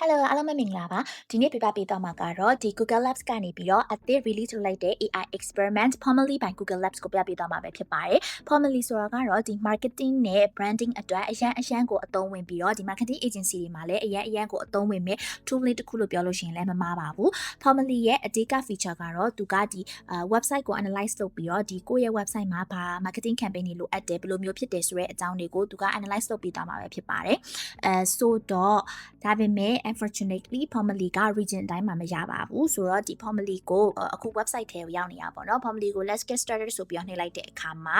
Hello အားလုံးပဲမင်္ဂလာပါဒီနေ့ပြပြပေးသွားမှာကတော့ဒီ Google Labs ကနေပြီးတော့အသစ် release လုပ်လိုက်တဲ့ AI experiment Formally by Google Labs ကိုပြပြသွားမှာပဲဖြစ်ပါတယ် Formally ဆိုတာကတော့ဒီ marketing နဲ့ branding အတွက်အရန်အရန်ကိုအသုံးဝင်ပြီးတော့ဒီ marketing agency တွေမှာလည်းအရန်အရန်ကိုအသုံးဝင်မဲ့ tool လေးတစ်ခုလို့ပြောလို့ရှိရင်လည်းမမှားပါဘူး Formally ရဲ့အဓိက feature ကတော့သူကဒီအာ website ကို analyze လုပ်ပြီးတော့ဒီကိုယ့်ရဲ့ website မှာဘာ marketing campaign တွေလိုအပ်တယ်ဘယ်လိုမျိုးဖြစ်တယ်ဆိုတဲ့အကြောင်းတွေကိုသူက analyze လုပ်ပြီးသွားမှာပဲဖြစ်ပါတယ်အဲဆိုတော့ဒါပေမဲ့ unfortunately formally က region အတိုင်းမှာမရပါဘူးဆိုတော့ဒီ formally ကိုအခု website ထဲကိုရောက်နေတာပေါ့နော် formally ကို let's get started ဆိုပြီးတော့နှိပ်လိုက်တဲ့အခါမှာ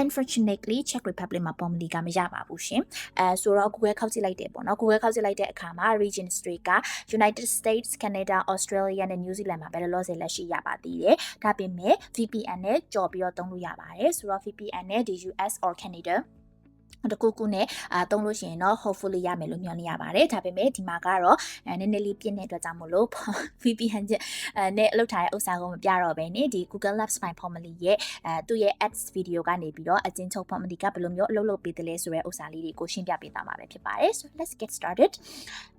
unfortunately Czech Republic မှာ formally ကမရပါဘူးရှင်အဲဆိုတော့ Google ခောက်ကြည့်လိုက်တယ်ပေါ့နော် Google ခောက်ကြည့်လိုက်တဲ့အခါမှာ regions တွေက United States Canada Australia နဲ့ New Zealand မှာပဲလောလောဆယ်လက်ရှိရပါသေးတယ်ဒါပေမဲ့ VPN နဲ့ကြော်ပြီးတော့သုံးလို့ရပါတယ်ဆိုတော့ VPN နဲ့ဒီ US or Canada တကူကူနဲ့အာသုံးလို့ရှိရင်တော့ hopefully ရမယ်လို့မျှော်လင့်ရပါတယ်ဒါပေမဲ့ဒီမှာကတော့အဲနည်းနည်းလေးပြည့်တဲ့အတွက်ကြောင့်မို့လို့ VPN ချက်အဲနဲ့အလုပ်ထားတဲ့ဥစ္စာကိုမပြတော့ဘဲねဒီ Google Labs Fine Formally ရဲ့အဲသူ့ရဲ့ ads video ကနေပြီးတော့အချင်းချုပ် Formally ကဘယ်လိုမျိုးအလုပ်လုပ်ပေးတယ်လဲဆိုတဲ့ဥစ္စာလေးတွေကိုရှင်းပြပေးသွားမှာပဲဖြစ်ပါတယ် so let's get started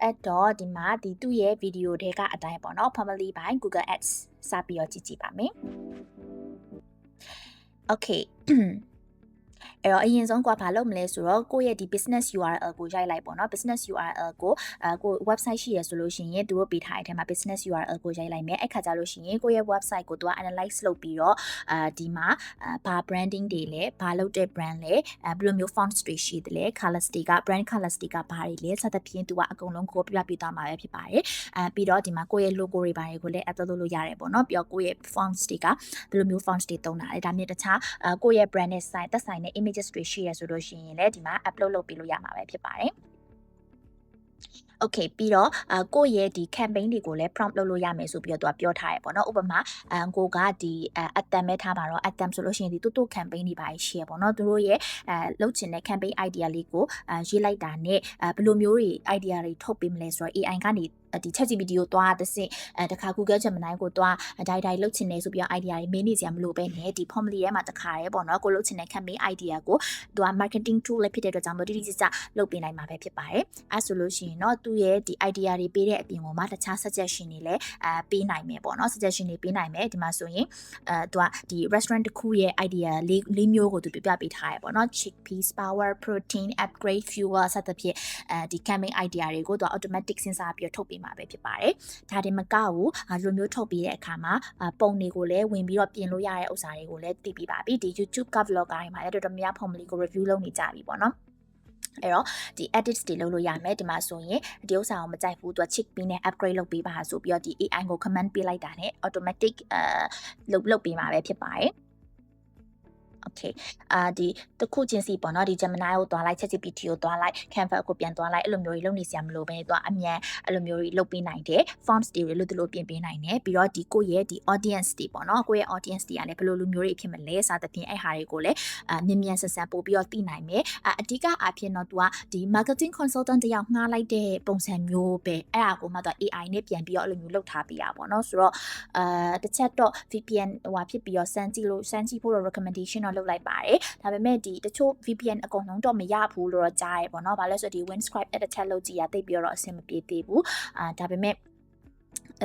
အဲ့တော့ဒီမှာဒီသူ့ရဲ့ video တွေကအတိုင်းပေါ့နော် Formally by Google Ads စပြီးတော့ကြည့်ကြည့်ပါမယ် okay အဲ့တော့အရင်ဆုံးကွာဘာလုပ်မလဲဆိုတော့ကိုယ့်ရဲ့ဒီ business URL ကိုရိုက်လိုက်ပေါ့နော် business URL ကိုအဲကို website ရှိရဆိုလို့ရှိရင်သူတို့ပေးထားတဲ့အထက်မှာ business URL ကိုရိုက်လိုက်မယ်အဲ့ခါကျလို့ရှိရင်ကိုယ့်ရဲ့ website ကိုသူက analyze လုပ်ပြီးတော့အာဒီမှာဘာ branding တွေလဲဘာလုပ်တဲ့ brand လဲအဲဘယ်လိုမျိုး fonts တွေရှိသလဲ colors တွေက brand colors တွေကဘာတွေလဲစသဖြင့်သူကအကုန်လုံးကိုပြပြပေးသွားမှာပဲဖြစ်ပါတယ်အဲပြီးတော့ဒီမှာကိုယ့်ရဲ့ logo တွေဘာတွေကိုလည်း add လုပ်လို့ရတယ်ပေါ့နော်ပြီးတော့ကိုယ့်ရဲ့ fonts တွေကဘယ်လိုမျိုး fonts တွေသုံးတာလဲဒါမျိုးတခြားအဲကိုယ့်ရဲ့ brand နဲ့ဆိုင်သက်ဆိုင်တဲ့ images တွေရှိရဆိုလို့ရှိရင်လည်းဒီမှာ upload လုပ်ပေးလို့ရမှာပဲဖြစ်ပါတယ် okay ပြီးတော့အကိုယ့်ရဲ့ဒီ campaign တွေကိုလည်း prompt လုပ်လို့ရမယ်ဆိုပြီးတော့သူကပြောထားရပေါ့နော်ဥပမာအကိုကဒီအတမ်ပဲထားပါတော့အတမ်ဆိုလို့ရှိရင်ဒီတူတူ campaign တွေပါရှိရပေါ့နော်သူတို့ရဲ့အဲလုပ်ချင်တဲ့ campaign idea လေးကိုအဲရေးလိုက်တာနဲ့အဲဘယ်လိုမျိုးတွေ idea တွေထုတ်ပေးမလဲဆိုတော့ AI ကနေ ဒီ ChatGPT ကိုသွားတစ်စင်အဲတခါ Google Gemini ကိုသွားဒိုင်ဒိုင်လုတ်ချင်နေဆိုပြီးတော့ idea တွေမင်းနေစရာမလိုပဲနဲ့ဒီ formula ထဲမှာတခါရဲပေါ့နော်ကိုလုတ်ချင်တဲ့ campaign idea ကိုသူက marketing tool လေးဖြစ်တဲ့အတွက်ကြောင့်မို့တိတိကျကျလုတ်ပေးနိုင်မှာပဲဖြစ်ပါတယ်အဲဆိုလို့ရှိရင်တော့သူ့ရဲ့ဒီ idea တွေပေးတဲ့အပြင်ကိုမှတခြား suggestion တွေလည်းအဲပေးနိုင်မယ်ပေါ့နော် suggestion တွေပေးနိုင်မယ်ဒီမှာဆိုရင်အဲသူကဒီ restaurant တစ်ခုရဲ့ idea လေးလေးမျိုးကိုသူပြပြပေးထားရပေါ့နော် chickpeas power protein upgrade fuel စသဖြင့်အဲဒီ campaign idea တွေကိုသူက automatic စဉ်းစားပြီးတော့ထုတ်ပေးမှာပဲဖြစ်ပါတယ်ဒါတင်မကဘူးဒီလိုမျိုးထုတ်ပေးတဲ့အခါမှာပုံတွေကိုလည်းဝင်ပြီးတော့ပြင်လို့ရတဲ့ဥစ္စာတွေကိုလည်းသိပြီးပါပြီဒီ YouTube cover vlogger တွေမှာလည်းတော်တော်များများ formally ကို review လုပ်နေကြပြီပေါ့နော်အဲ့တော့ဒီ edits တွေလုပ်လို့ရမယ်ဒီမှာဆိုရင်ဒီဥစ္စာကိုမကြိုက်ဘူးသူက chickpea နဲ့ upgrade လုပ်ပေးပါဆိုပြီးတော့ဒီ AI ကို command ပေးလိုက်တာနဲ့ automatic အဲလုပ်လုပ်ပေးမှာပဲဖြစ်ပါတယ် okay အာဒီတခုချင်းစီပေါ့နော်ဒီ Gemini ကိုသွားလိုက် ChatGPT ကိုသွားလိုက် Canva ကိုပြန်သွားလိုက်အဲ့လိုမျိုးကြီးလုပ်နေစရာမလိုဘဲသွားအမြန်အဲ့လိုမျိုးကြီးလုပ်ပေးနိုင်တယ် fonts တွေလို့တလို့ပြင်ပေးနိုင်တယ်ပြီးတော့ဒီကိုယ့်ရဲ့ဒီ audience တွေပေါ့နော်ကိုယ့်ရဲ့ audience တွေကလည်းဘယ်လိုလူမျိုးတွေဖြစ်မလဲစသဖြင့်အဲ့ဟာတွေကိုလည်းအာမြင်မြန်ဆန်ဆန်ပို့ပြီးတော့သိနိုင်မယ်အာအဓိကအားဖြင့်တော့ तू ကဒီ marketing consultant တယောက်ငှားလိုက်တဲ့ပုံစံမျိုးပဲအဲ့ဒါကိုမှ तू AI နဲ့ပြန်ပြီးတော့အဲ့လိုမျိုးလုပ်ထားပေးရပါတော့ဆိုတော့အာတစ်ချက်တော့ VPN ဟိုဟာဖြစ်ပြီးတော့စမ်းကြည့်လို့စမ်းကြည့်ဖို့တော့ recommendation တော့လုပ်လိုက်ပါတယ်ဒါပေမဲ့ဒီတချို့ VPN အကုန်လုံးတော့မရဘူးလို့တော့ကြားရပေါ့နော်။ဘာလဲဆိုတော့ဒီ Windscribe အဲ့တစ်ချက်လုပ်ကြည့်ရသိပြီးတော့အဆင်မပြေသေးဘူး။အာဒါပေမဲ့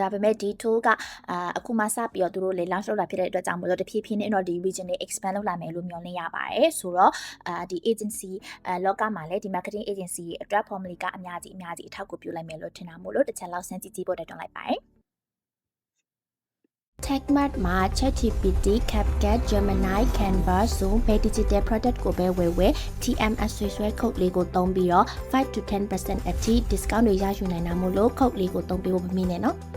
ဒါပေမဲ့ဒီ tool ကအာအခုမှစပြီးတော့သူတို့လေ launch လုပ်လာဖြစ်တဲ့အတွက်ကြောင့်မလို့တဖြည်းဖြည်းနဲ့တော့ဒီ region တွေ expand လုပ်လာမယ်လို့မျှော်လင့်ရပါတယ်ဆိုတော့အာဒီ agency အဲလောကမှာလည်းဒီ marketing agency ရဲ့အတွက် formally ကအများကြီးအများကြီးအထောက်အကူပြုလိုက်မယ်လို့ထင်တာမို့လို့တစ်ချက်လောက်စမ်းကြည့်ကြည့်ဖို့တက်တွန်းလိုက်ပါတယ် TechMart မှာ ChatGPT, CapCut, Gemini, Canva, Zoom ဘယ် digital product ကိုပဲဝယ်ဝယ် TMS ဆွဲဆွဲ code လေးကိုသုံးပြီးတော့5 to 10%အထိ discount တွေရယူနိုင်တာမို့လို့ code လေးကိုသုံးပေးဖို့မမေ့နဲ့နော်။